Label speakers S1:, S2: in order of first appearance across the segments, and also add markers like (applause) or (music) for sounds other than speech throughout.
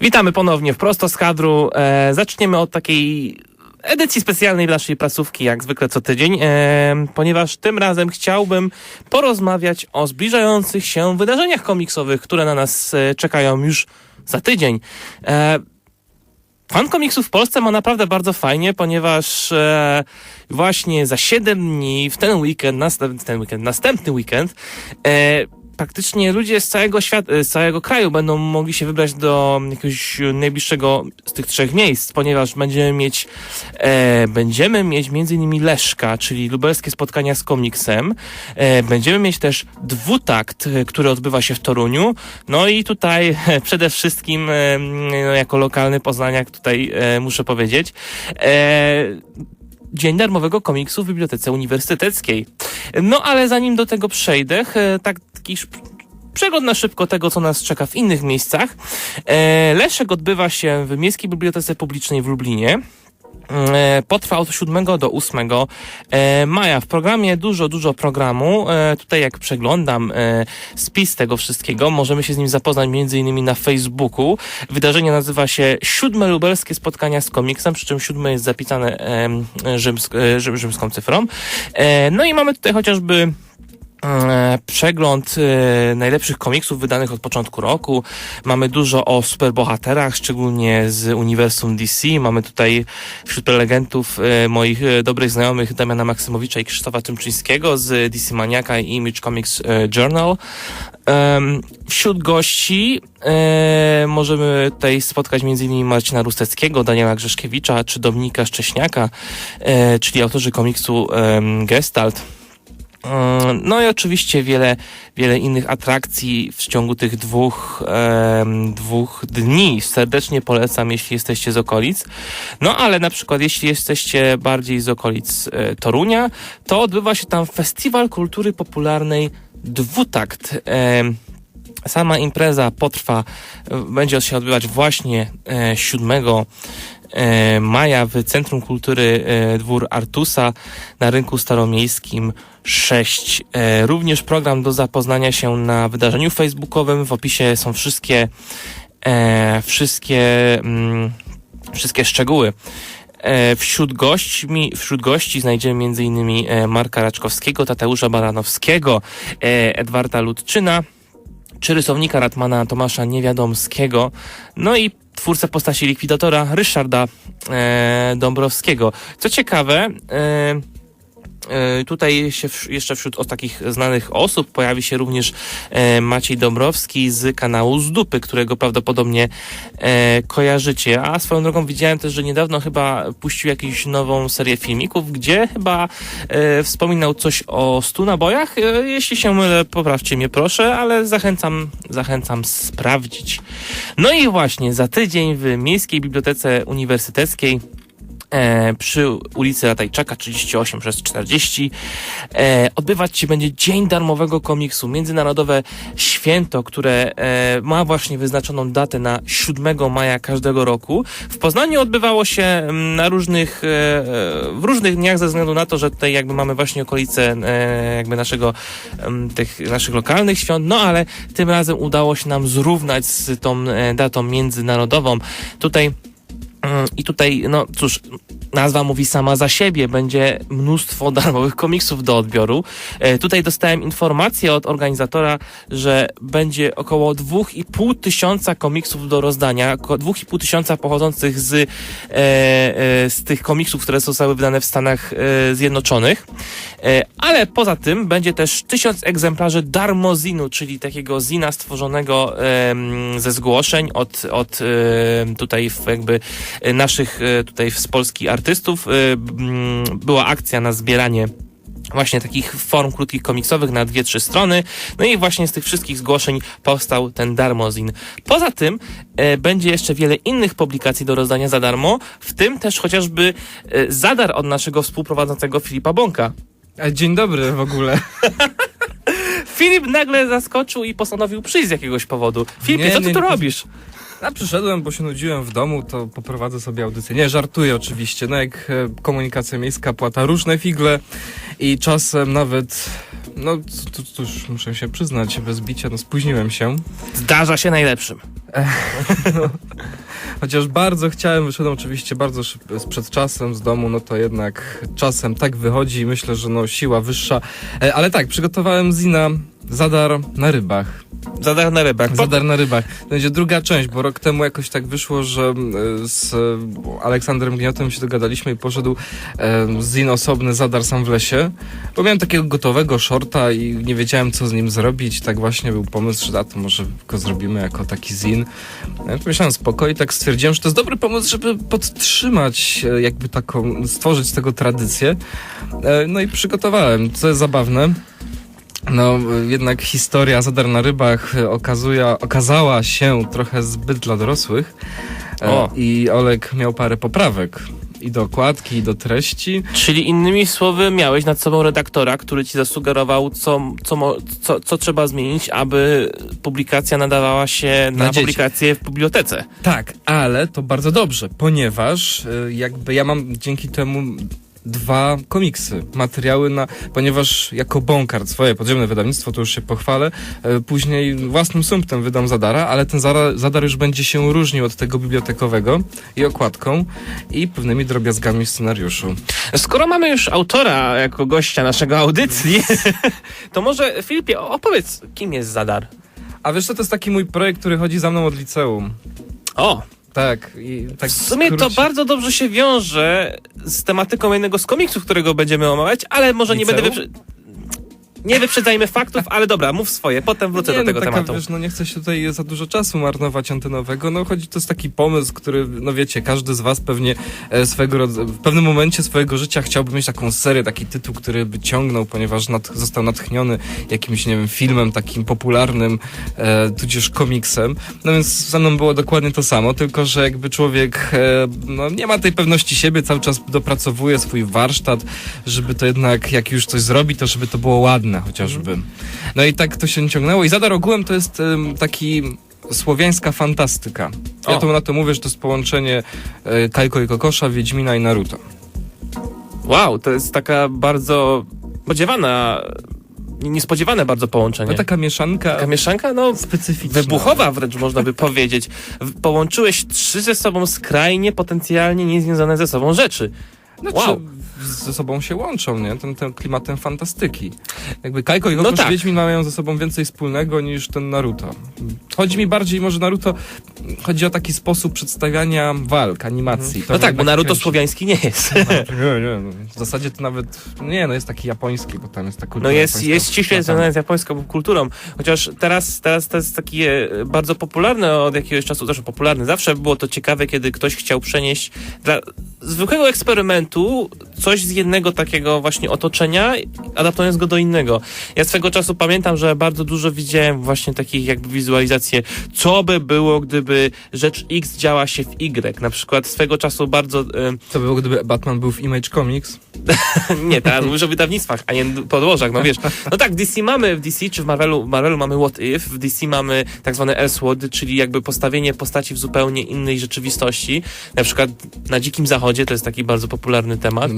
S1: Witamy ponownie w Prosto z kadru. E, zaczniemy od takiej edycji specjalnej naszej prasówki, jak zwykle co tydzień, e, ponieważ tym razem chciałbym porozmawiać o zbliżających się wydarzeniach komiksowych, które na nas e, czekają już za tydzień. E, Fan komiksów w Polsce ma naprawdę bardzo fajnie, ponieważ e, właśnie za 7 dni, w ten weekend, następny, ten weekend, następny weekend, e, praktycznie ludzie z całego świata, z całego kraju będą mogli się wybrać do jakiegoś najbliższego z tych trzech miejsc, ponieważ będziemy mieć, e, będziemy mieć między innymi Leszka, czyli lubelskie spotkania z komiksem. E, będziemy mieć też dwutakt, e, który odbywa się w Toruniu. No i tutaj e, (laughs) przede wszystkim, e, no, jako lokalny poznaniak tutaj e, muszę powiedzieć, Dzień darmowego komiksu w Bibliotece Uniwersyteckiej. No ale zanim do tego przejdę, tak taki przegląd na szybko tego, co nas czeka w innych miejscach. E, Leszek odbywa się w Miejskiej Bibliotece Publicznej w Lublinie. E, Potrwa od 7 do 8 e, maja. W programie dużo, dużo programu. Tutaj jak przeglądam spis tego wszystkiego, możemy się z nim zapoznać między innymi na Facebooku. Wydarzenie nazywa się Siódme Lubelskie Spotkania z komiksem, przy czym siódme jest zapisane rzymsk, rzym, rzymską cyfrą. No i mamy tutaj chociażby przegląd e, najlepszych komiksów wydanych od początku roku. Mamy dużo o superbohaterach, szczególnie z uniwersum DC. Mamy tutaj wśród prelegentów e, moich e, dobrych znajomych Damiana Maksymowicza i Krzysztofa Tymczyńskiego z DC Maniaka i Image Comics e, Journal. Wśród gości e, możemy tutaj spotkać m.in. Marcina Rusteckiego, Daniela Grzeszkiewicza czy Dominika Szcześniaka, e, czyli autorzy komiksu Gestalt. Mm, No i oczywiście wiele, wiele innych atrakcji w ciągu tych dwóch, dwóch dni. Serdecznie polecam, jeśli jesteście z okolic. No ale na przykład, jeśli jesteście bardziej z okolic e, Torunia, to odbywa się tam Festiwal Kultury Popularnej Dwutakt. Em, Sama impreza potrwa, e, będzie się odbywać właśnie e, 7 e, maja w Centrum Kultury e, Dwór Artusa na rynku staromiejskim 6. E, również program do zapoznania się na wydarzeniu facebookowym. W opisie są wszystkie, e, wszystkie, mm, wszystkie szczegóły. E, Wśród gośćmi, wśród gości znajdziemy m.in. e, Marka Raczkowskiego, Tateusza Baranowskiego, e, Edwarda Ludczyna, czy rysownika Ratmana Tomasza Niewiadomskiego, no i twórcę postaci likwidatora Ryszarda e, Dąbrowskiego. Co ciekawe, e, tutaj się jeszcze wśród takich znanych osób pojawi się również e, Maciej Dąbrowski z kanału z dupy, którego prawdopodobnie e, kojarzycie. A swoją drogą widziałem też, że niedawno chyba puścił jakąś nową serię filmików, gdzie chyba e, wspominał coś o stu nabojach. E, jeśli się mylę, poprawcie mnie proszę, ale zachęcam, zachęcam sprawdzić. No i właśnie za tydzień w Miejskiej Bibliotece Uniwersyteckiej e, przy ulicy Ratajczaka 38 przez 40 e, odbywać się będzie Dzień Darmowego Komiksu, międzynarodowe święto, które e, ma właśnie wyznaczoną datę na 7 maja każdego roku. W Poznaniu odbywało się mm, na różnych, e, e, w różnych dniach ze względu na to, że tutaj jakby mamy właśnie okolice e, jakby naszego, em, tych naszych lokalnych świąt, no ale tym razem udało się nam zrównać z tą e, datą międzynarodową. Tutaj Mm, I tutaj, no cóż, nazwa mówi sama za siebie. Będzie mnóstwo (laughs) darmowych komiksów do odbioru. E, tutaj dostałem informację od organizatora, że będzie około 2,5 tysiąca komiksów do rozdania. Około 2,5 tysiąca pochodzących z, e, e, z tych komiksów, które zostały wydane w Stanach Zjednoczonych. Ale poza tym będzie też tysiąc egzemplarzy darmozinu, czyli takiego zina stworzonego ze zgłoszeń od, od tutaj jakby naszych tutaj z Polski artystów. E, mm, Była akcja na zbieranie właśnie takich form krótkich komiksowych na dwie, trzy strony. No i właśnie z tych wszystkich zgłoszeń powstał ten darmozin. Poza tym e, będzie jeszcze wiele innych publikacji do rozdania za darmo, w tym też chociażby e, zadar od naszego współprowadzącego Filipa Bąka.
S2: Dzień dobry w ogóle. (laughs)
S1: Filip nagle zaskoczył i postanowił przyjść z jakiegoś powodu. Filipie,
S2: Nie,
S1: co ty
S2: nie,
S1: tu
S2: nie.
S1: robisz?
S2: A przyszedłem, bo się nudziłem w domu, to poprowadzę sobie audycję. Nie, żartuję oczywiście. No jak e, komunikacja miejska płata różne figle i czasem nawet, no już muszę się przyznać, bez bicia, no spóźniłem się.
S1: Zdarza się najlepszym. (laughs)
S2: Chociaż bardzo chciałem, wyszedłem oczywiście bardzo szyb- z- przed czasem z domu, no to jednak czasem tak wychodzi i myślę, że no siła wyższa. E, Ale tak, przygotowałem zina Zadar na rybach.
S1: Zadar na rybach.
S2: Zadar na rybach. Będzie druga część, bo rok temu jakoś tak wyszło, że e, z e, Aleksandrem Gniotem się dogadaliśmy i poszedł e, zin osobny Zadar sam w lesie. Bo miałem takiego gotowego shorta i nie wiedziałem co z nim zrobić. Tak właśnie był pomysł, że a to może go zrobimy jako taki zin. Ja pomyślałem spoko i tak stwierdziłem, że to jest dobry pomysł, żeby podtrzymać jakby taką, stworzyć z tego tradycję. No i przygotowałem, co jest zabawne. No, jednak historia Zadar na rybach y, okazuje, okazała się trochę zbyt dla dorosłych. E,
S1: O.
S2: I Olek miał parę poprawek. I do okładki, i do treści.
S1: Czyli innymi słowy, miałeś nad sobą redaktora, który ci zasugerował, co, co, co, co trzeba zmienić, aby publikacja nadawała się na,
S2: Na
S1: publikację w bibliotece.
S2: Tak, ale to bardzo dobrze, ponieważ y, jakby ja mam dzięki temu dwa komiksy, materiały na, ponieważ jako Bonkard swoje podziemne wydawnictwo, to już się pochwalę, y, później własnym sumptem wydam Zadara, ale ten Zadar już będzie się różnił od tego bibliotekowego i okładką i pewnymi drobiazgami w scenariuszu.
S1: Skoro mamy już autora jako gościa naszego audycji, (laughs) to może Filipie, opowiedz, kim jest Zadar?
S2: A wiesz co, to jest taki mój projekt, który chodzi za mną od liceum.
S1: O,
S2: Tak, i tak
S1: w sumie to
S2: skrócie-
S1: bardzo dobrze się wiąże z tematyką jednego z komiksów, którego będziemy omawiać, ale może nie będę
S2: Liceum?
S1: wyprze... Nie wyprzedzajmy faktów, ale dobra, mów swoje, potem wrócę
S2: nie,
S1: do tego
S2: no, taka,
S1: tematu.
S2: Wiesz, no nie chcę się tutaj za dużo czasu marnować antenowego. No chodzi, to jest taki pomysł, który, no wiecie, każdy z was pewnie e, swego w pewnym momencie swojego życia chciałby mieć taką serię, taki tytuł, który by ciągnął, ponieważ nad, został natchniony jakimś, nie wiem, filmem takim popularnym, e, tudzież komiksem. No więc ze mną było dokładnie to samo, tylko że jakby człowiek e, no, nie ma tej pewności siebie, cały czas dopracowuje swój warsztat, żeby to jednak, jak już coś zrobi, to żeby to było ładne chociażby. No i tak to się ciągnęło. I Zadar ogółem to jest em, taki słowiańska fantastyka. Ja
S1: O.
S2: to na to mówię, że to jest połączenie e, Kajko i Kokosza, Wiedźmina i Naruto.
S1: Wow, to jest taka bardzo spodziewana, niespodziewane bardzo połączenie.
S2: No taka mieszanka
S1: Taka mieszanka, no
S2: specyficzna.
S1: wybuchowa wręcz można by (laughs) powiedzieć. Połączyłeś trzy ze sobą skrajnie, potencjalnie niezwiązane ze sobą rzeczy.
S2: Znaczy,
S1: Wow.
S2: Ze sobą się łączą, nie? Tym, tym klimatem fantastyki. Jakby Kajko i
S1: No
S2: Kokosz
S1: tak.
S2: Wiedźmin mają ze sobą więcej wspólnego niż ten Naruto. Chodzi mi bardziej może Naruto, chodzi o taki sposób przedstawiania walk, animacji. To
S1: No tak, bo Naruto
S2: kręci.
S1: słowiański nie jest.
S2: Nie, nie, no. w zasadzie to nawet, nie no jest taki japoński, bo tam jest ta kultura
S1: No jest, jest ściśle związane z japońską kulturą. Chociaż teraz, teraz to jest takie e, bardzo popularne od jakiegoś czasu, zresztą popularne. Zawsze było to ciekawe, kiedy ktoś chciał przenieść dla zwykłego eksperymentu coś z jednego takiego właśnie otoczenia, adaptując go do innego. Ja swego czasu pamiętam, że bardzo dużo widziałem właśnie takich jakby wizualizacje, co by było, gdyby rzecz X działa się w Y. Na przykład swego czasu bardzo... e,
S2: Co by było, gdyby Batman był w Image Comics? (laughs)
S1: Nie, teraz mówisz o wydawnictwach, a nie podłożach, no wiesz. No tak, w DC mamy, w DC czy w Marvelu, w Marvelu mamy What If, w DC mamy tak zwane Elseworld, czyli jakby postawienie postaci w zupełnie innej rzeczywistości. Na przykład na Dzikim Zachodzie, to jest taki bardzo popularny temat.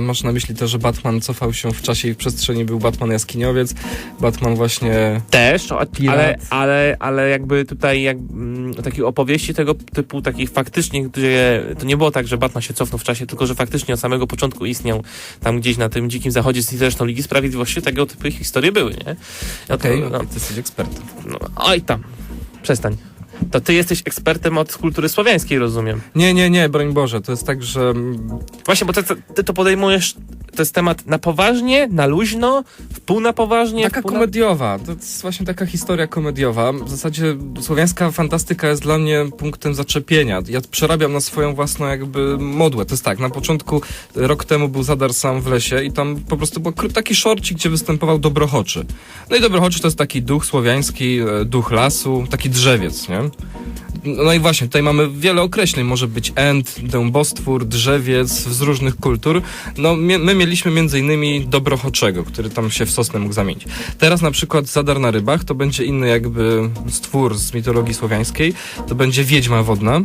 S2: Masz na myśli to, że Batman cofał się w czasie i w przestrzeni, był Batman jaskiniowiec, Batman właśnie...
S1: Też, o- ale, ale, ale jakby tutaj jak, mm, takie opowieści tego typu, takich faktycznie, gdzie to nie było tak, że Batman się cofnął w czasie, tylko że faktycznie od samego początku istniał tam gdzieś na tym Dzikim Zachodzie, zresztą Ligi Sprawiedliwości, tego typu historie były, nie?
S2: Okej,
S1: no.
S2: okay, ty jesteś ekspertem.
S1: No, oj tam, przestań. To ty jesteś ekspertem od kultury słowiańskiej, rozumiem.
S2: Nie, nie, nie, broń Boże, to jest tak, że
S1: Właśnie, bo ty, ty to podejmujesz, to jest temat na poważnie, na luźno, w pół na poważnie.
S2: Taka
S1: pół
S2: komediowa, to jest właśnie taka historia komediowa. W zasadzie słowiańska fantastyka jest dla mnie punktem zaczepienia. Ja przerabiam na swoją własną jakby modłę. To jest tak, na początku, rok temu był Zadar sam w lesie i tam po prostu był taki szorcik, gdzie występował Dobrochoczy. No i Dobrochoczy to jest taki duch słowiański, e, duch lasu, taki drzewiec, nie? No i właśnie, tutaj mamy wiele określeń. Może być ent, dębostwór, drzewiec z różnych kultur. No mie- my mieliśmy między innymi dobrochoczego, który tam się w sosnę mógł zamienić. Teraz na przykład zadar na rybach to będzie inny jakby stwór z mitologii słowiańskiej. To będzie wiedźma wodna.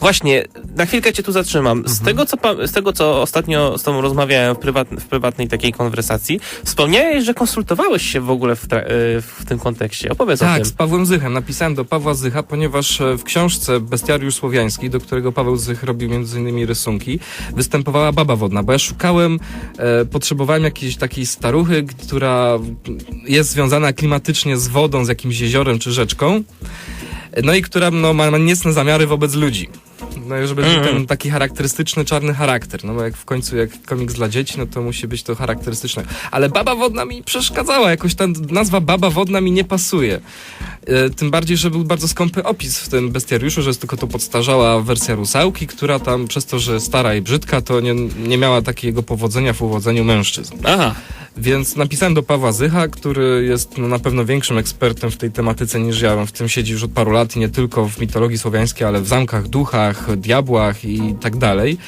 S1: Właśnie, na chwilkę cię tu zatrzymam.
S2: Mhm.
S1: Z, tego, co, z tego, co ostatnio z tobą rozmawiałem w, prywat, w prywatnej takiej konwersacji, wspomniałeś, że konsultowałeś się w ogóle w, y, w tym kontekście. Opowiedz o
S2: Tak,
S1: tym.
S2: z Pawłem Zychem. Napisałem do Pawła Zycha, ponieważ e, w książce Bestiariusz Słowiański, do którego Paweł Zych robił między innymi rysunki, występowała baba wodna, bo ja szukałem, e, potrzebowałem jakiejś takiej staruchy, która jest związana klimatycznie z wodą, z jakimś jeziorem czy rzeczką, no i która no, ma, niecne zamiary wobec ludzi. No żeby
S1: Mhm.
S2: ten taki charakterystyczny czarny charakter, no bo jak w końcu jak komiks dla dzieci, no to musi być to charakterystyczne. Ale baba wodna mi przeszkadzała, jakoś ta nazwa baba wodna mi nie pasuje. E, Tym bardziej, że był bardzo skąpy opis w tym bestiariuszu, że jest tylko to podstarzała wersja rusałki, która tam przez to, że stara i brzydka, to nie, nie miała takiego powodzenia w uwodzeniu mężczyzn.
S1: Aha,
S2: Więc napisałem do Pawła Zycha, który jest no, na pewno większym ekspertem w tej tematyce niż ja. On w tym siedzi już od paru lat i nie tylko w mitologii słowiańskiej, ale w zamkach, duchach, diabłach i tak dalej.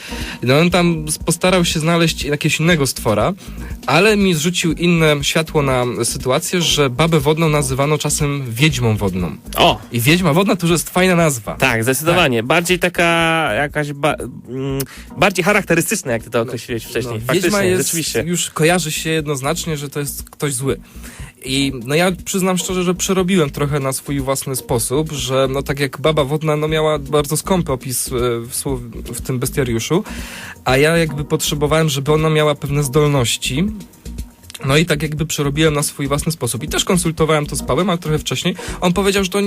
S2: No on tam postarał się znaleźć jakiegoś innego stwora, ale mi zrzucił inne światło na sytuację, że babę wodną nazywano czasem wiedźmą wodną.
S1: o,
S2: I wiedźma wodna to już jest fajna nazwa.
S1: tak, zdecydowanie. Bardziej taka jakaś, ba- mm, bardziej charakterystyczna, jak ty to określiłeś wcześniej.
S2: No,
S1: Faktycznie,
S2: wiedźma jest,
S1: rzeczywiście.
S2: już kojarzy się jednoznacznie, że to jest ktoś zły. I no ja przyznam szczerze, że przerobiłem trochę na swój własny sposób, że no tak jak Baba Wodna no miała bardzo skąpy opis e, w, w tym bestiariuszu, a ja jakby potrzebowałem, żeby ona miała pewne zdolności, no i tak jakby przerobiłem na swój własny sposób. I też konsultowałem to z Pawłem, ale trochę wcześniej. On powiedział, że to,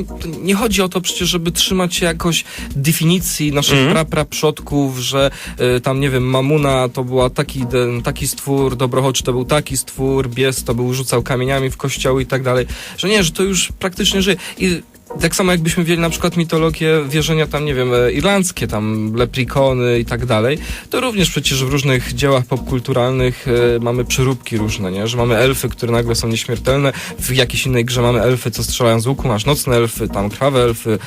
S2: nie chodzi o to przecież, żeby trzymać się jakoś definicji naszych
S1: Mhm.
S2: pra, pra przodków, że y, tam, nie wiem, Mamuna to była taki, taki stwór, Dobrochocz to był taki stwór, Bies to był rzucał kamieniami w kościoły i tak dalej. Że nie, że to już praktycznie żyje. I tak samo jakbyśmy wzięli na przykład mitologię, wierzenia tam, nie wiem, e, irlandzkie, tam leprikony i tak dalej, to również przecież w różnych dziełach popkulturalnych e, mamy przyróbki różne, nie? Że mamy elfy, które nagle są nieśmiertelne, w jakiejś innej grze mamy elfy, co strzelają z łuku, masz nocne elfy, tam krwawe elfy,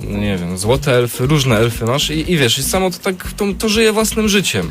S2: no nie wiem, złote elfy, różne elfy masz i, i wiesz, i samo to tak, to, to żyje własnym życiem.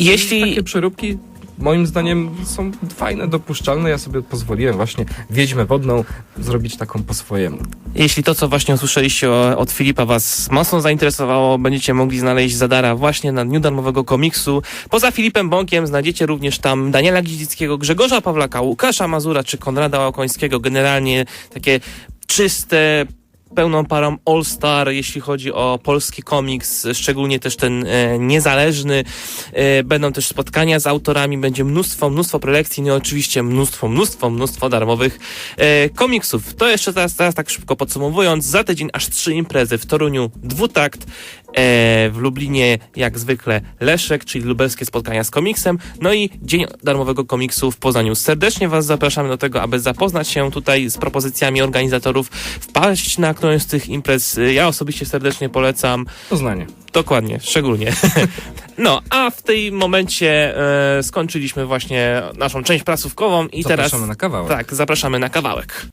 S1: Jeśli,
S2: Takie przeróbki moim zdaniem są fajne, dopuszczalne. Ja sobie pozwoliłem właśnie Wiedźmę Wodną zrobić taką po swojemu.
S1: Jeśli to, co właśnie usłyszeliście od Filipa was mocno zainteresowało, będziecie mogli znaleźć Zadara właśnie na dniu darmowego komiksu. Poza Filipem Bąkiem znajdziecie również tam Daniela Gidzickiego, Grzegorza Pawlaka, Łukasza Mazura czy Konrada Łakońskiego. Generalnie takie czyste, pełną parą all-star, jeśli chodzi o polski komiks, szczególnie też ten e, niezależny. E, będą też spotkania z autorami, będzie mnóstwo, mnóstwo prelekcji, no oczywiście mnóstwo, mnóstwo, mnóstwo darmowych e, komiksów. To jeszcze teraz, teraz tak szybko podsumowując, za tydzień aż trzy imprezy w Toruniu dwutakt, w Lublinie jak zwykle Leszek, czyli lubelskie spotkania z komiksem, no i Dzień Darmowego Komiksu w Poznaniu. Serdecznie Was zapraszamy do tego, aby zapoznać się tutaj z propozycjami organizatorów, wpaść na którąś z tych imprez. Ja osobiście serdecznie polecam.
S2: Poznanie.
S1: Dokładnie, szczególnie. (laughs) No, a w tym momencie e, skończyliśmy właśnie naszą część prasówkową i teraz
S2: Zapraszamy na kawałek.
S1: tak, zapraszamy na kawałek.